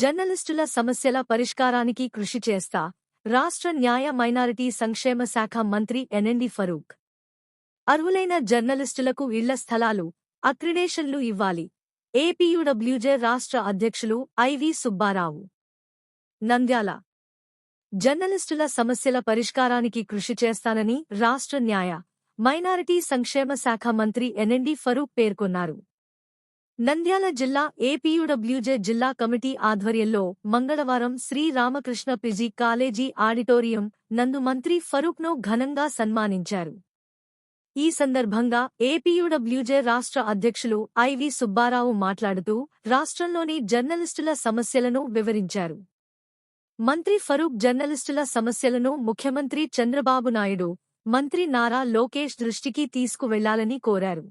జర్నలిస్టుల సమస్యల పరిష్కారానికి కృషి చేస్తా రాష్ట్ర న్యాయ మైనారిటీ సంక్షేమ శాఖ మంత్రి ఎన్ఎండి ఫరూక్. అర్హులైన జర్నలిస్టులకు ఇళ్ళ స్థలాలు అక్రిడేషన్లు ఇవ్వాలి. ఏపీయూడబ్ల్యూజే రాష్ట్ర అధ్యక్షులు ఐవి సుబ్బారావు. నంద్యాల. జర్నలిస్టుల సమస్యల పరిష్కారానికి కృషి చేస్తానని రాష్ట్ర న్యాయ మైనారిటీ సంక్షేమ శాఖ మంత్రి ఎన్ఎండి ఫరూక్ పేర్కొన్నారు. నంద్యాల జిల్లా ఏపీయూడబ్ల్యూజే జిల్లా కమిటీ ఆధ్వర్యంలో మంగళవారం Sriramakrishna PG PG college auditorium నందు మంత్రి ఫరూక్ను ఘనంగా సన్మానించారు. ఈ సందర్భంగా ఏపీయూడబ్ల్యూజే రాష్ట్ర అధ్యక్షులు ఐవి సుబ్బారావు మాట్లాడుతూ రాష్ట్రంలోని జర్నలిస్టుల సమస్యలను వివరించారు. మంత్రి ఫరూక్ జర్నలిస్టుల సమస్యలను ముఖ్యమంత్రి చంద్రబాబు నాయుడు మంత్రి నారా లోకేష్ దృష్టికి తీసుకువెళ్ళాలని కోరారు.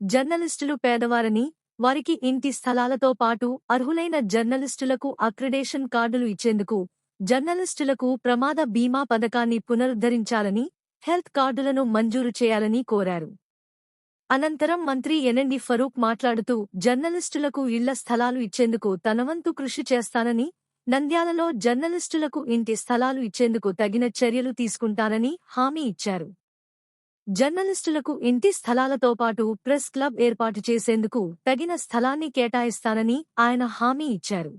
జర్నలిస్టులు పేదవారని వారికి ఇంటి స్థలాలతో పాటు అర్హులైన జర్నలిస్టులకు అక్రిడేషన్ కార్డులు ఇచ్చేందుకు జర్నలిస్టులకు ప్రమాద బీమా పథకాన్ని పునరుద్ధరించాలని హెల్త్ కార్డులను మంజూరు చేయాలని కోరారు. అనంతరం మంత్రి ఎనండి ఫరూక్ మాట్లాడుతూ జర్నలిస్టులకు ఇళ్ళ స్థలాలు ఇచ్చేందుకు తనవంతు కృషి చేస్తానని నంద్యాలలో జర్నలిస్టులకు ఇంటి స్థలాలు ఇచ్చేందుకు తగిన చర్యలు తీసుకుంటానని హామీ ఇచ్చారు. జర్నలిస్టులకు ఇంటి స్థలాలతో పాటు ప్రెస్ క్లబ్ ఏర్పాటు చేసేందుకు తగిన స్థలాన్ని కేటాయిస్తానని ఆయన హామీ ఇచ్చారు.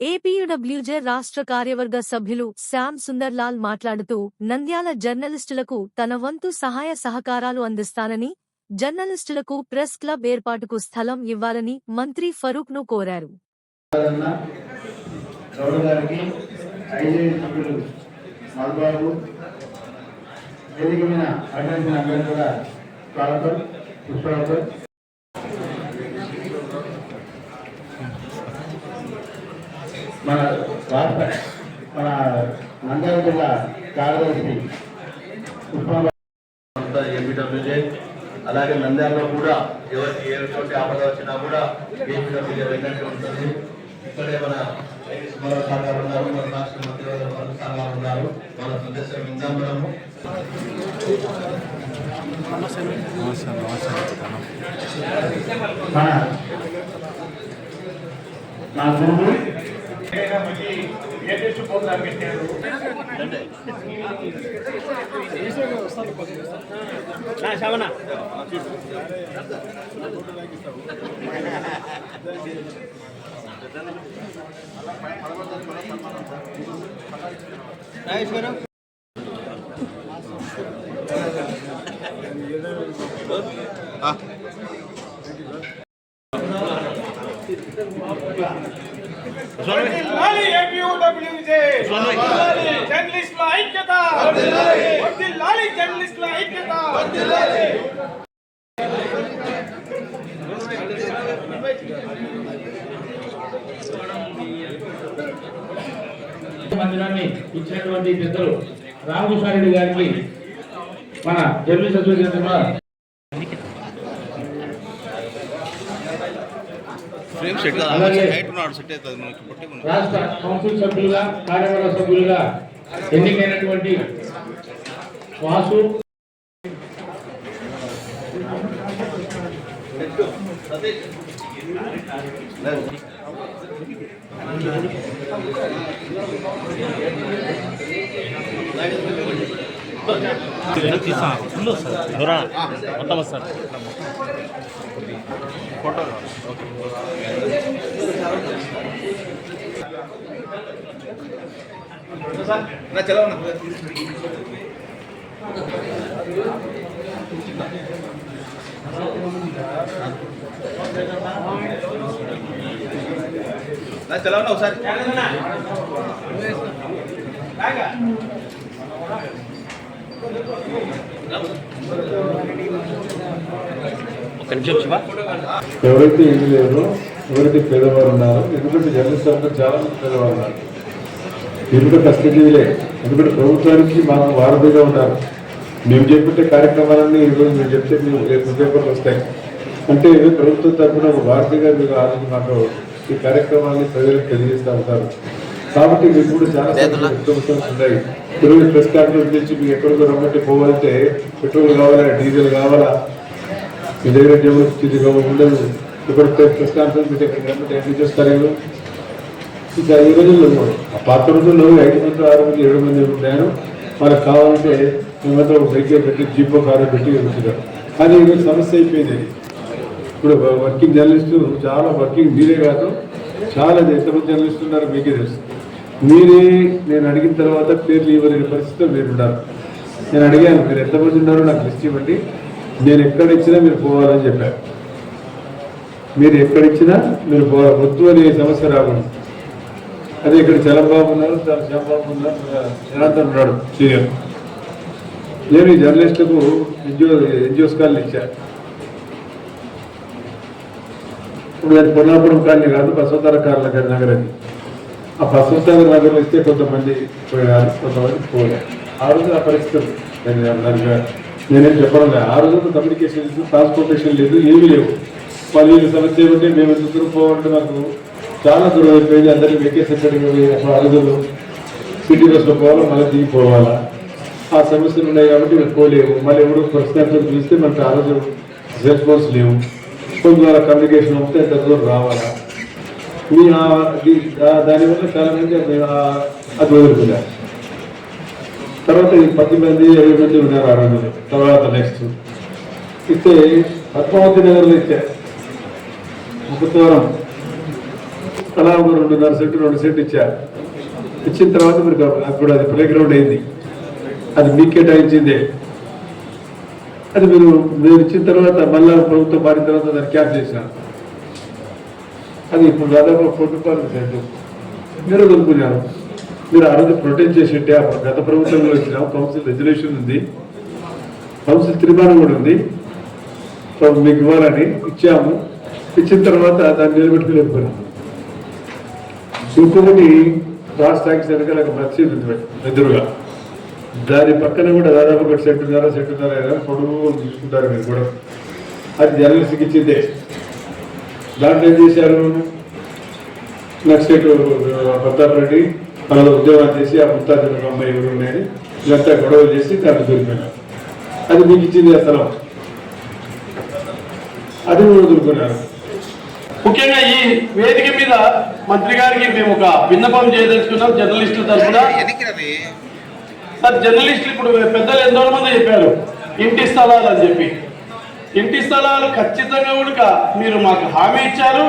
ఏపీయుడబ్ల్యూజే రాష్ట్ర కార్యవర్గ సభ్యులు శ్యామ్ సుందర్లాల్ మాట్లాడుతూ నంద్యాల జర్నలిస్టులకు తన వంతు సహాయ సహకారాలు అందిస్తానని జర్నలిస్టులకు ప్రెస్ క్లబ్ ఏర్పాటుకు స్థలం ఇవ్వాలని మంత్రి ఫరూక్ను కోరారు. గౌరవ గారికి వేదిక మీద అడ్డంకిన అందరూ కూడా స్వాగతం సుస్వాగతం. మన రాష్ట్ర మన నంద్యాల జిల్లా కార్యదర్శి ఎంపీడబ్ల్యూజే. అలాగే నంద్యాలలో కూడా ఎవరికి ఎటువంటి ఆపద వచ్చినా కూడా ఎంపీడబ్ల్యూజే వెళ్ళినట్టు ఉంటుంది. ఇక్కడే మన ఐటీ సుబ్బారావు సార్ గారు ఉన్నారు మన రాష్ట్ర మంత్రి సార్ గారు ఉన్నారు. మన సదస్య విందాంబరము మన నా గురువు వర్ధిల్లాలి ఏపీయూడబ్ల్యూజే. జర్నలిస్టుల ఐక్యత వర్ధిల్లాలి జర్నలిస్టుల ఐక్యత మందిరాన్ని ఇచ్చినటువంటి పెద్దలు రామకృష్ణారెడ్డి గారికి మన జర్నలిస్ట్ అసోసియేషన్ పొట్టి రాష్ట్ర కౌన్సిల్ సభ్యులుగా కార్యవర్గ సభ్యులుగా ఎన్నికైనటువంటి వాసు. నా చలవనా నా చలవనా ఒకసారి. ఎవరైతే ఏమి లేరో ఎవరైతే పేదవారు ఉన్నారో ఎందుకంటే జర్నలిస్ట్ అందరూ చాలా మంది పేదవారు ఉన్నారు. ఎందుకంటే కష్టజీవులే ఎందుకంటే ప్రభుత్వానికి మాకు వారధిగా ఉన్నారు. మేము చేపట్టే కార్యక్రమాలన్నీ ఈరోజు మేము చెప్తే మీరు పేపర్లు వస్తాయి. అంటే ప్రభుత్వం తరఫున ఒక వారధిగా మీరు ఆలోచన మాకు ఈ కార్యక్రమాన్ని ప్రజలకు తెలియజేస్తూ ఉంటారు. కాబట్టి మీకు కూడా చాలా ఉన్నాయి ఈరోజు ప్రెస్ కాన్ఫరెన్స్ నుంచి మీకు ఎక్కడికో రమ్మంటే పోవాలంటే పెట్రోల్ కావాలా డీజిల్ కావాలా? మీ దగ్గర జబ్బు స్థితి ఉండదు. ఇప్పుడు ప్రెస్ కాన్ఫరెన్స్ మీకు ఎక్కడికి రమ్మంటే ఎందుకు చేస్తారు వీళ్ళు? ఇంకా ఈ రోజుల్లో ఆ పాత రోజుల్లో ఐదు మంది ఆరు మంది ఏడు మంది ఉంటాను వాళ్ళకి కావాలంటే మేమంతా ఒక సైకిల్ పెట్టి జీపో కారు పెట్టి ఉంచుతారు కానీ ఈరోజు సమస్య అయిపోయింది. ఇప్పుడు వర్కింగ్ జర్నలిస్ట్ చాలా వర్కింగ్ మీరే కాదు. చాలా ఎంతమంది జర్నలిస్ట్ ఉన్నారో మీకే తెలుసు. మీరే నేను అడిగిన తర్వాత పేర్లు ఇవ్వలేని పరిస్థితిలో మీరు ఉన్నారు నేను అడిగాను మీరు ఎంతమంది ఉన్నారో? నాకు లిస్ట్ ఇవ్వండి. నేను ఎక్కడ ఇచ్చినా మీరు పోవాలని చెప్పారు మీరు ఎక్కడ ఇచ్చినా మీరు పోవాలి. వద్దు అనే సమస్య రాకుండా అదే ఇక్కడ చలంబాబు ఉన్నారు చలంబాబు ఉన్నారు జనార్దన్ ఉన్నాడు సీనియర్. నేను ఈ జర్నలిస్టులకు ఎన్జిఓ ఎన్జిఓస్ కాలనీ ఇచ్చాను ఇప్పుడు అది పొన్నాపురం కాలనీ కాదు బసవతార కాలనీ గారి నగరాన్ని ఆ బసవతార నగరం ఇస్తే కొంతమంది పోయారు కొంతమంది పోయారు ఆ రోజు ఆ పరిస్థితులు నేనేం చెప్పడం లేదు. ఆ రోజు కమ్యూనికేషన్ లేదు ట్రాన్స్పోర్టేషన్ లేదు ఏమీ లేవు. వాళ్ళు సమస్య ఏమంటే మేము ఎంత పోవాలంటే మాకు చాలా దూరం అయిపోయింది. అందరికీ వెకేషన్ కడిగి అరుదులు. సిటీ బస్లో పోవాలా మళ్ళీ దిగిపోవాలా ఆ సమస్యలు ఉన్నాయి కాబట్టి మేము పోలేము. మళ్ళీ ఎవరు ప్రశ్న చూస్తే మనకి ఆ రోజు సెల్ ఫోన్స్ లేవు. ఫోన్ ద్వారా కమ్యూనికేషన్ వస్తే ఎంత దూరం రావాలా? దానివల్ల చాలా మంది మేము అది వదులుకున్నారు తర్వాత ఈ పది మంది ఇరవై మంది ఉన్నారు ఆ రోజులు తర్వాత నెక్స్ట్ ఇస్తే పద్మావతి నగర్లో ఇచ్చారు ముఖద్వారం ఒక రెండున్నర సెంటు రెండు సెంటు ఇచ్చారు ఇచ్చిన తర్వాత మీరు అప్పుడు అది ప్లే గ్రౌండ్ అయింది. అది మీకు కేటాయించిందే. అది మీరు మీరు ఇచ్చిన తర్వాత మళ్ళా ప్రభుత్వం మారిన తర్వాత దాన్ని క్యాప్ చేసినారు అది ఇప్పుడు దాదాపు ఒక కోటి రూపాయలు సెంటు మీరు వదులుకున్నారు మీరు ఆ రోజు ప్రొటెక్ట్ చేసి అప్పుడు గత ప్రభుత్వంలో వచ్చిన కౌన్సిల్ రెజల్యూషన్ ఉంది. కౌన్సిల్ తీర్మానం కూడా ఉంది. సో మీకు ఇవ్వాలని ఇచ్చాము. ఇచ్చిన తర్వాత దాన్ని నిలబెట్టుకోలేకపోయినాం. ఇంకొకటి రాష్ట్ర ట్యాక్స్ వెనకాల ఒక మసీదు ఉంది ఎదురుగా. దాని పక్కన కూడా దాదాపు ఒక సెంటున్నర సెంటున్నర ఏదైనా పొడుగు తీసుకుంటారు మీరు కూడా. అది జర్నలిస్ట్కి ఇచ్చిందే. దాంట్లో ఏం చేశారు? నెక్స్ట్ ప్రతాప్ రెడ్డి వాళ్ళ ఉద్యోగాలు చేసి ఆ ముత్తాజు ఒక అమ్మాయి ఎవరు ఉన్నాయని ఇదంతా గొడవలు చేసి దాంట్లో దొరికిపోయినారు. అది మీకు ఇచ్చింది ఆ స్థలం. అది కూడా వదులుకున్నారు ముఖ్యంగా ఈ వేదిక మీద మంత్రి గారికి మేము ఒక విన్నపం చేయదలుచుకున్నాం జర్నలిస్టుల తరఫున. సార్ జర్నలిస్టులు ఇప్పుడు పెద్దలు ఎంతో మంది చెప్పారు ఇంటి స్థలాలు అని చెప్పి. ఇంటి స్థలాలు ఖచ్చితంగా ఉడక మీరు మాకు హామీ ఇచ్చారు.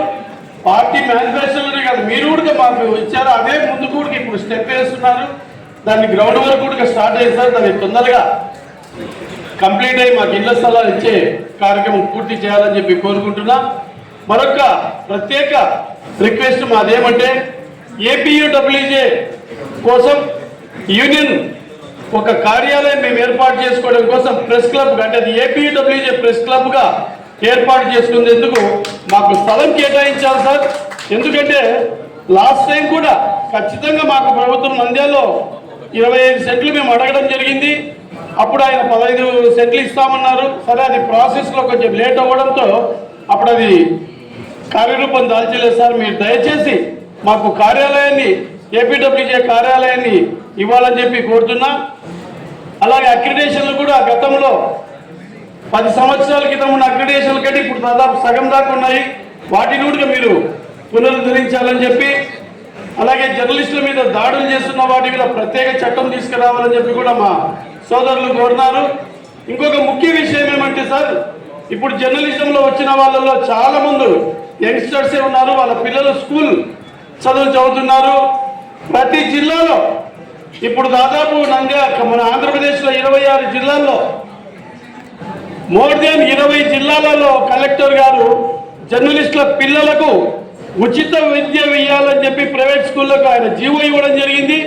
పార్టీ మేనిఫెస్టోలోనే కాదు మీరు కూడా మాకు ఇచ్చారు. అదే ముందు కూడా ఇప్పుడు స్టెప్ వేస్తున్నారు. దాన్ని గ్రౌండ్ వర్క్ కూడా స్టార్ట్ చేశారు దాన్ని తొందరగా కంప్లీట్ అయ్యి మాకు ఇళ్ళ స్థలాలు ఇచ్చే కార్యక్రమం పూర్తి చేయాలని చెప్పి కోరుకుంటున్నా. మరొక ప్రత్యేక రిక్వెస్ట్ మాదేమంటే ఏపీయూడబ్ల్యూజే కోసం యూనియన్ ఒక కార్యాలయం మేము ఏర్పాటు చేసుకోవడం కోసం ప్రెస్ క్లబ్ అంటే అది ఏపీడబ్ల్యూజే ప్రెస్ క్లబ్గా ఏర్పాటు చేసుకునేందుకు మాకు స్థలం కేటాయించాలి సార్. ఎందుకంటే లాస్ట్ టైం కూడా ఖచ్చితంగా మాకు ప్రభుత్వం నంద్యాలో ఇరవై ఐదు సెంట్లు మేము అడగడం జరిగింది. అప్పుడు ఆయన పదహైదు సెంట్లు ఇస్తామన్నారు. సరే అది ప్రాసెస్లో కొంచెం లేట్ అవ్వడంతో అప్పుడు అది కార్యరూపం దాల్చలేదు సార్. మీరు దయచేసి మాకు కార్యాలయాన్ని ఏపీడబ్ల్యూజే కార్యాలయాన్ని ఇవ్వాలని చెప్పి కోరుతున్నా. అలాగే అక్రిడేషన్లు కూడా గతంలో పది సంవత్సరాల క్రితం ఉన్న అక్రిడేషన్ల కంటే ఇప్పుడు దాదాపు సగం దాకా ఉన్నాయి. వాటిని కూడా మీరు పునరుద్ధరించాలని చెప్పి అలాగే జర్నలిస్టుల మీద దాడులు చేస్తున్న వాటి మీద ప్రత్యేక చట్టం తీసుకురావాలని చెప్పి కూడా మా సోదరులు కోరుతున్నారు. ఇంకొక ముఖ్య విషయం ఏమంటే సార్ ఇప్పుడు జర్నలిజంలో వచ్చిన వాళ్ళలో చాలా మంది యంగ్స్టర్సే ఉన్నారు. వాళ్ళ పిల్లలు స్కూల్ చదువులు చదువుతున్నారు. ప్రతి జిల్లాలో ఇప్పుడు దాదాపు నంద్యా మన ఆంధ్రప్రదేశ్లో ఇరవై ఆరు జిల్లాల్లో మోర్ దెన్ ఇరవై జిల్లాలలో కలెక్టర్ గారు జర్నలిస్టుల పిల్లలకు ఉచిత విద్య వేయాలని చెప్పి ప్రైవేట్ స్కూళ్ళకు ఆయన జీవో ఇవ్వడం జరిగింది.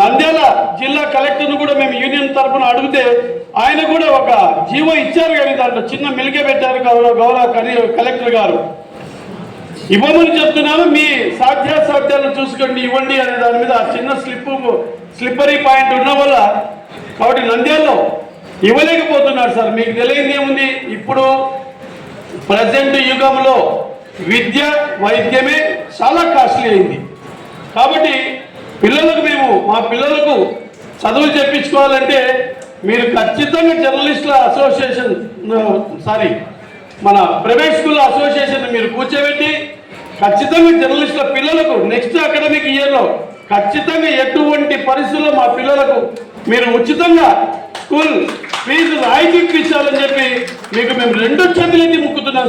నంద్యాల జిల్లా కలెక్టర్ను కూడా మేము యూనియన్ తరఫున అడిగితే ఆయన కూడా ఒక జీవో ఇచ్చారు కానీ దాంట్లో చిన్న మిలికే పెట్టారు గౌరవ గౌరవ కలెక్టర్ గారు. ఇవ్వమని చెప్తున్నాను మీ సాధ్యాసాధ్యాలను చూసుకోండి ఇవ్వండి అనే దాని మీద ఆ చిన్న స్లిప్ స్లిప్పరీ పాయింట్ ఉన్న వల్ల కాబట్టి నంద్యాలలో ఇవ్వలేకపోతున్నారు సార్. మీకు తెలియదు ఏముంది? ఇప్పుడు ప్రజెంట్ యుగంలో విద్య వైద్యమే చాలా కాస్ట్లీ అయింది. కాబట్టి పిల్లలకు మేము మా పిల్లలకు చదువులు చెప్పించుకోవాలంటే మీరు ఖచ్చితంగా జర్నలిస్టుల అసోసియేషన్ సారీ మన ప్రైవేట్ స్కూల్ అసోసియేషన్ మీరు కూర్చోబెట్టి ఖచ్చితంగా జర్నలిస్టుల పిల్లలకు నెక్స్ట్ అకాడమిక్ ఇయర్లో ఖచ్చితంగా ఎటువంటి పరిస్థితుల్లో మా పిల్లలకు మీరు ఉచితంగా స్కూల్ ఫీజు రాయితీ ఇప్పించాలని చెప్పి మీకు మేము రెండు చేతులెత్తి ముక్కుతున్నాం.